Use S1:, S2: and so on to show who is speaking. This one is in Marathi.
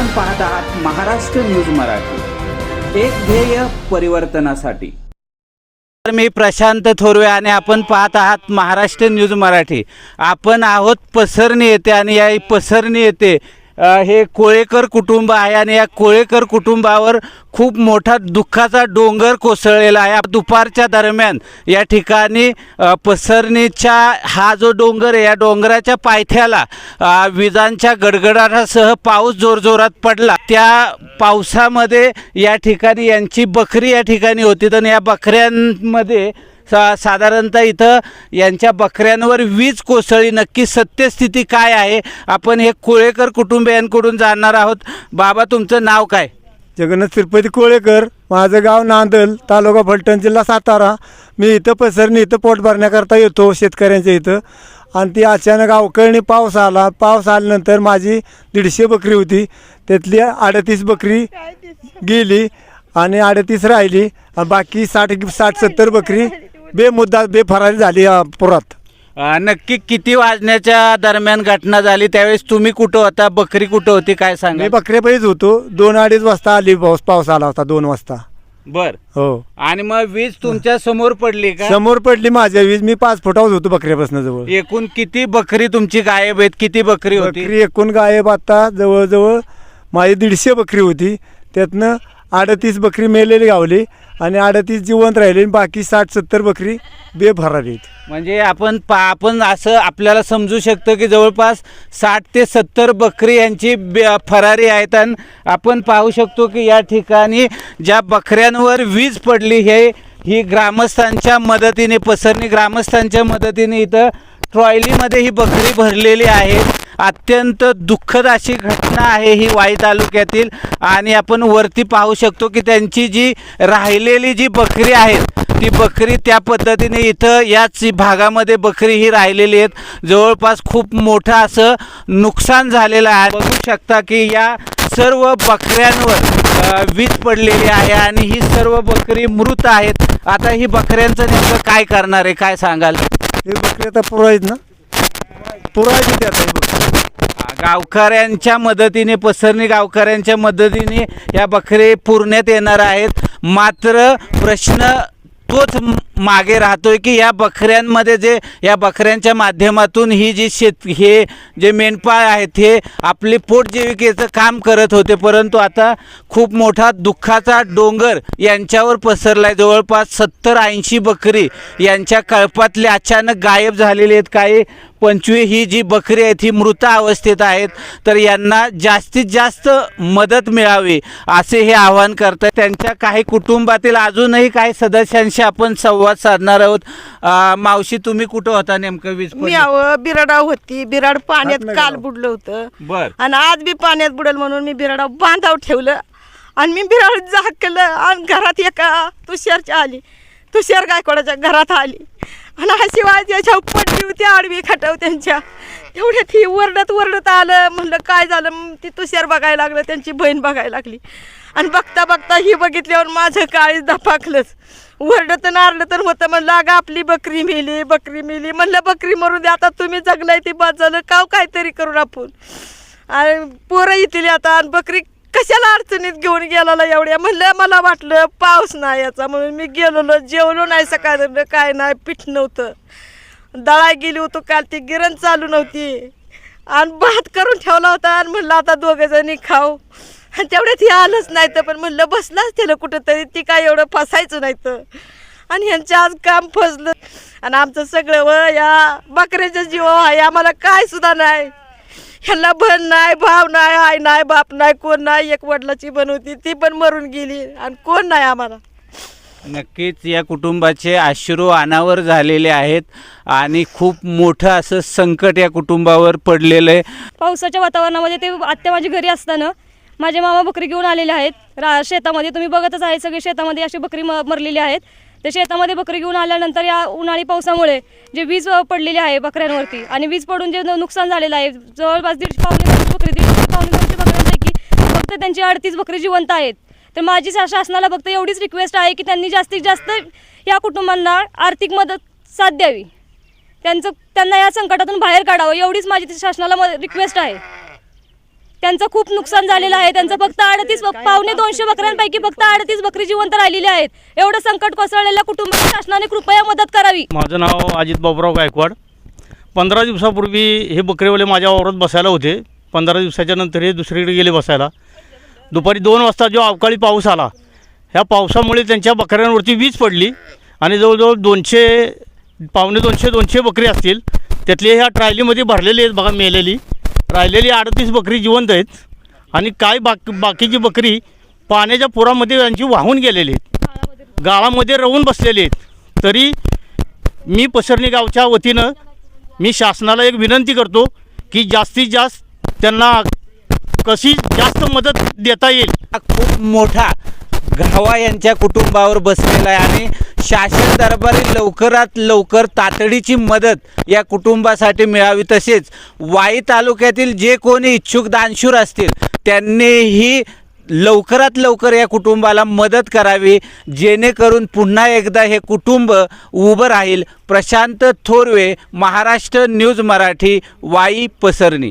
S1: आपण पाहत आहात महाराष्ट्र न्यूज मराठी. एक ध्येय परिवर्तनासाठी.
S2: तर मी प्रशांत थोरवे आणि आपण पाहत आहात महाराष्ट्र न्यूज मराठी. आपण आहोत पसरणी येते आणि या पसरणी येते हे कोळेकर कुटुंब आहे आणि या कोळेकर कुटुंबावर खूप मोठा दुःखाचा डोंगर कोसळलेला आहे. दुपारच्या दरम्यान या ठिकाणी पसरणीच्या हा जो डोंगर आहे या डोंगराच्या पायथ्याला विजांच्या गडगडाटासह पाऊस जोरजोरात पडला. त्या पावसामध्ये या ठिकाणी यांची बकरी या ठिकाणी होती. तर या बकऱ्यांमध्ये सा साधारणतः इथं यांच्या बकऱ्यांवर वीज कोसळी नक्की सत्यस्थिती काय आहे? आपण हे कोळेकर कुटुंबियांकडून जाणणार आहोत. बाबा तुमचं नाव काय?
S3: जगन्नाथ तिरुपती कोळेकर. माझं गाव नांदल तालुका फलटण जिल्हा सातारा. मी इथं पसरणी इथं पोट भरण्याकरता येतो शेतकऱ्यांच्या इथं. आणि ती अचानक अवकळणी पाऊस आला. पाऊस आल्यानंतर माझी दीडशे बकरी होती. त्यातली अडतीस बकरी गेली आणि अडतीस राहिली. बाकी साठ साठ सत्तर बकरी बेमुद्दा बेफरारी झाली अ, पुरात.
S2: अ, नक्की किती वाजण्याच्या दरम्यान घटना झाली? त्यावेळेस तुम्ही कुठं होता? बकरी कुठं होती? काय सांगा
S3: मी बकऱ्यापायीच होतो. दोन अडीच वाजता आली पाऊस पाऊस आला होता दोन वाजता.
S2: बर.
S3: हो.
S2: आणि मग वीज तुमच्यासमोर पडली का?
S3: समोर पडली माझ्या वीज. मी पाच फुटावर होतो बकऱ्यापासून जवळ.
S2: एकूण किती बकरी तुमची गायब आहेत? किती बकरी होती?
S3: बकरी एकूण गायब आता जवळजवळ माझी दीडशे बकरी होती. त्यातनं अडतीस बकरी मेलेली गावली. आणि अडतीस जिवंत राहिली आणि बाकी साठ सत्तर बकरी बेभरारी आहेत.
S2: म्हणजे आपण पा आपण असं आपल्याला समजू शकतो की जवळपास साठ ते सत्तर बकरी यांची बे- फरारी आहेत आणि आपण पाहू शकतो की या ठिकाणी ज्या बकऱ्यांवर वीज पडली हे ही ग्रामस्थांच्या मदतीने पसरणी ग्रामस्थांच्या मदतीने इथं ट्रॉयलीमध्ये ही बकरी भरलेली आहे अत्यंत दुःखद अशी घटना आहे ही वाई तालुक्यातील. आणि आपण वरती पाहू शकतो की त्यांची जी राहिलेली जी बकरी आहेत ती बकरी त्या पद्धतीने इथं याच भागामध्ये बकरी ही राहिलेली आहेत. जवळपास खूप मोठं असं नुकसान झालेलं आहे. बघू शकता की या सर्व बकऱ्यांवर वीज पडलेली आहे आणि ही सर्व बकरी मृत आहेत. आता ही बकऱ्यांचं नेमकं काय करणार आहे? काय सांगाल?
S3: हे बकरी आता पुरायत ना? पुरायची ती आता
S2: गावकऱ्यांच्या मदतीने पसरणी गावकऱ्यांच्या मदतीने या बकरी पुरण्यात येणार आहेत. मात्र प्रश्न तोच मागे राहतोय की या बकऱ्यांमध्ये जे या बकऱ्यांच्या माध्यमातून ही जी शेत हे जे मेंढपाळ आहेत हे आपले पोटजीविकेचं काम करत होते. परंतु आता खूप मोठा दुःखाचा डोंगर यांच्यावर पसरलाय. जवळपास सत्तर ऐंशी बकरी यांच्या कळपातले अचानक गायब झालेले आहेत. काही पंचवी ही जी बकरी आहेत ही मृत अवस्थेत आहेत. तर यांना जास्तीत जास्त मदत मिळावी असे हे आवाहन करतात त्यांच्या काही कुटुंबातील अजूनही काही सदस्यांशी आपण संवाद साधणार आहोत. मावशी तुम्ही कुठं होता नेमकं वीज
S4: मी
S2: पडली?
S4: अव बिराडाव होती. बिराड पाण्यात काल. बुडलं होतं.
S2: बर.
S4: आणि आज बी पाण्यात बुडेल म्हणून मी बिराडाव बांधाव ठेवलं. आणि मी बिराड झाकलं आणि घरात एका तुषारची आली. तुषार गायकवाडाच्या घरात आली. आणि अशी त्याच्या पडली होती. आडवी खटाव त्यांच्या. तेवढ्यात ही वरडत वरडत आलं. म्हणलं काय झालं? मग ती तुषार बघायला लागलं. त्यांची बहीण बघायला लागली. आणि बघता बघता ही बघितल्यावर माझं काळीच धपाकलंच. वरडत नारलं तर होतं. म्हणलं अगं आपली बकरी मेली बकरी मेली. म्हणलं बकरी मरून दे आता तुम्ही जगलाय ती बाजलं. झालं काव काहीतरी करून आपण. आणि पोरं येतील आता आणि बकरी कशाला अडचणीत घेऊन गेला एवढ्या? म्हणलं मला वाटलं पाऊस नाही याचा. म्हणून मी गेलेलो जेवलो नाही सकाळ. काय नाही पीठ नव्हतं. दळा गेली होतो काल ती गिरण चालू नव्हती. आणि भात करून ठेवला होता आणि म्हणलं आता दोघं जणी खाऊ. आणि तेवढ्यात हे आलंच नाही तर पण म्हणलं बसलाच त्याला कुठंतरी ती काय एवढं फसायचं नाही तर आणि ह्यांचं आज काम फसलं. आणि आमचं सगळं व या बकऱ्याच्या जीवा आहे आम्हाला काय सुद्धा नाही. ह्यांना बन नाही भाव नाही आई नाही बाप नाही कोण नाही एक वडिलाची बन होती ती पण मरून गेली आणि कोण नाही आम्हाला.
S2: नक्कीच या कुटुंबाचे अश्रू अनावर झालेले आहेत आणि खूप मोठं असं संकट या कुटुंबावर पडलेलं आहे.
S5: पावसाच्या वातावरणामध्ये ते आत्या माझ्या घरी असताना माझे मामा बकरी घेऊन आलेले आहेत. रा शेतामध्ये तुम्ही बघतच आहे सगळे शेतामध्ये अशी बकरी म मरलेली आहेत. ते शेतामध्ये बकरी घेऊन आल्यानंतर या उन्हाळी पावसामुळे जे वीज पडलेली आहे बकऱ्यांवरती आणि वीज पडून जे नुकसान झालेलं आहे जवळपास दीडशे पावणे बकरी दीडशे पावणे दोनशे बकऱ्यांपैकी फक्त त्यांची अडतीस बकरी जिवंत आहेत. तर माझी शा- शासनाला फक्त एवढीच रिक्वेस्ट आहे की त्यांनी जास्तीत जास्त या कुटुंबांना आर्थिक मदत साथ द्यावी. त्यांचं त्यांना या संकटातून बाहेर काढावं एवढीच माझी शासनाला रिक्वेस्ट आहे. त्यांचं खूप नुकसान झालेलं आहे. त्यांचं फक्त अडतीस पावणे दोनशे बकऱ्यांपैकी फक्त अडतीस बकरी जिवंत राहिलेली आहेत. एवढं संकट कोसळलेल्या कुटुंबाला शासनाने कृपया मदत करावी.
S6: माझं नाव अजित बाबुराव गायकवाड. पंधरा दिवसापूर्वी हे बकरीवाले माझ्या वावरात बसायला होते. पंधरा दिवसाच्या नंतर हे दुसरीकडे गेले बसायला. दुपारी दोन वाजता जो अवकाळी पाऊस आला ह्या पावसामुळे त्यांच्या बकऱ्यांवरती वीज पडली आणि जवळजवळ दोनशे पावणे दोनशे दोनशे बकरी असतील त्यातले ह्या ट्रायलीमध्ये भरलेली आहेत बघा मेलेली. राहिलेली अडतीस बकरी जिवंत आहेत आणि काय बाक बाकीची बकरी पाण्याच्या पुरामध्ये त्यांची वाहून गेलेली आहेत. गाळामध्ये राहून बसलेली आहेत. तरी मी पसरणी गावच्या वतीनं मी शासनाला एक विनंती करतो की जास्तीत जास्त त्यांना कशी जास्त मदत देता येईल.
S2: खूप मोठा घावा यांच्या कुटुंबावर बसलेला आहे आणि शासन दरबारी लवकरात लवकर तातडीची मदत या कुटुंबासाठी मिळावी. तसेच वाई तालुक्यातील जे कोणी इच्छुक दानशूर असतील त्यांनीही लवकरात लवकर या कुटुंबाला मदत करावी जेणेकरून पुन्हा एकदा हे कुटुंब उभं राहील. प्रशांत थोरवे महाराष्ट्र न्यूज मराठी वाई पसरणी.